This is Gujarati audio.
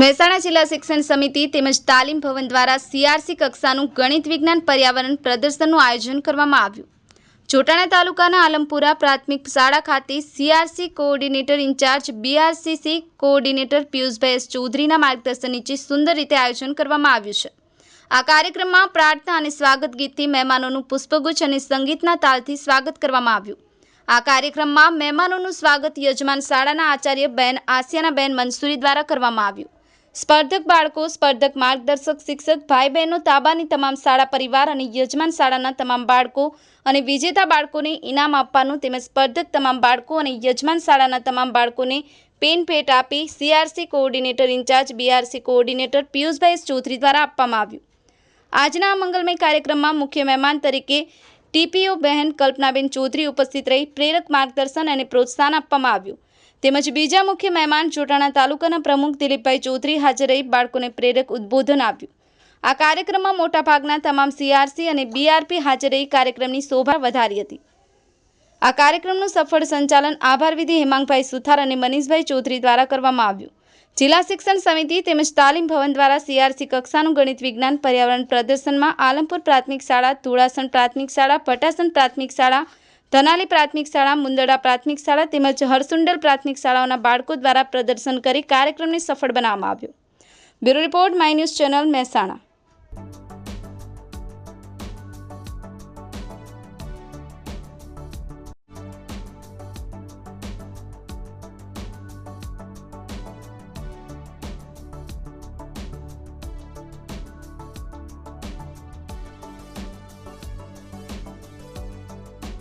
મહેસાણા જિલ્લા શિક્ષણ સમિતિ તેમજ તાલીમ ભવન દ્વારા સીઆરસી કક્ષાનું ગણિત વિજ્ઞાન પર્યાવરણ પ્રદર્શનનું આયોજન કરવામાં આવ્યું. જોટાણા તાલુકાના આલમપુરા પ્રાથમિક શાળા ખાતે CRC coordinator in-charge BRCC coordinator Piyushbhai S ચૌધરીના માર્ગદર્શન નીચે સુંદર રીતે આયોજન કરવામાં આવ્યું છે. આ કાર્યક્રમમાં પ્રાર્થના અને સ્વાગત ગીતથી મહેમાનોનું પુષ્પગુચ્છ અને સંગીતના તાલથી સ્વાગત કરવામાં આવ્યું. આ કાર્યક્રમમાં મહેમાનોનું સ્વાગત યજમાન શાળાના આચાર્ય બેન આસિયાનાબેન મંસૂરી દ્વારા કરવામાં આવ્યું. સ્પર્ધક બાળકો, સ્પર્ધક માર્ગદર્શક, શિક્ષક ભાઈ બહેનો તાબાની તમામ શાળા પરિવાર અને યજમાન શાળાના તમામ બાળકો અને વિજેતા બાળકોને ઇનામ આપવાનું તેમજ સ્પર્ધક તમામ બાળકો અને યજમાન શાળાના તમામ બાળકોને પેન ભેટ આપી CRC coordinator in-charge, BRC coordinator Piyushbhai Chaudhari દ્વારા આપવામાં આવ્યું. આજના મંગલમય કાર્યક્રમમાં મુખ્ય મહેમાન તરીકે ટીપીઓ બહેન કલ્પનાબેન ચૌધરી ઉપસ્થિત રહી, પ્રેરક માર્ગદર્શન અને પ્રોત્સાહન આપવામાં આવ્યું. તેમજ બીજા મુખ્ય મહેમાન ચોટાણા તાલુકાના પ્રમુખ દિલીપભાઈ ચૌધરી હાજર રહી બાળકોને પ્રેરક ઉદ્બોધન આપ્યું. આ કાર્યક્રમમાં મોટાભાગના તમામ સીઆરસી અને બીઆરપી હાજર રહી કાર્યક્રમની શોભા વધારી હતી. આ કાર્યક્રમનું સફળ સંચાલન આભાર વિધિ હેમાંગભાઈ સુથાર અને મનીષભાઈ ચૌધરી દ્વારા કરવામાં આવ્યું. જિલ્લા શિક્ષણ સમિતિ તેમજ તાલીમ ભવન દ્વારા સીઆરસી કક્ષાનું ગણિત વિજ્ઞાન પર્યાવરણ પ્રદર્શનમાં આલમપુર પ્રાથમિક શાળા, ધોળાસણ પ્રાથમિક શાળા, ભટાસણ પ્રાથમિક શાળા ધનાલી પ્રાથમિક શાળા, મુંદડા પ્રાથમિક શાળા તેમજ હરસુંડલ પ્રાથમિક શાળાઓના બાળકો દ્વારા પ્રદર્શન કરી કાર્યક્રમને સફળ બનાવવામાં આવ્યો. Bureau report, my news channel Mahesana.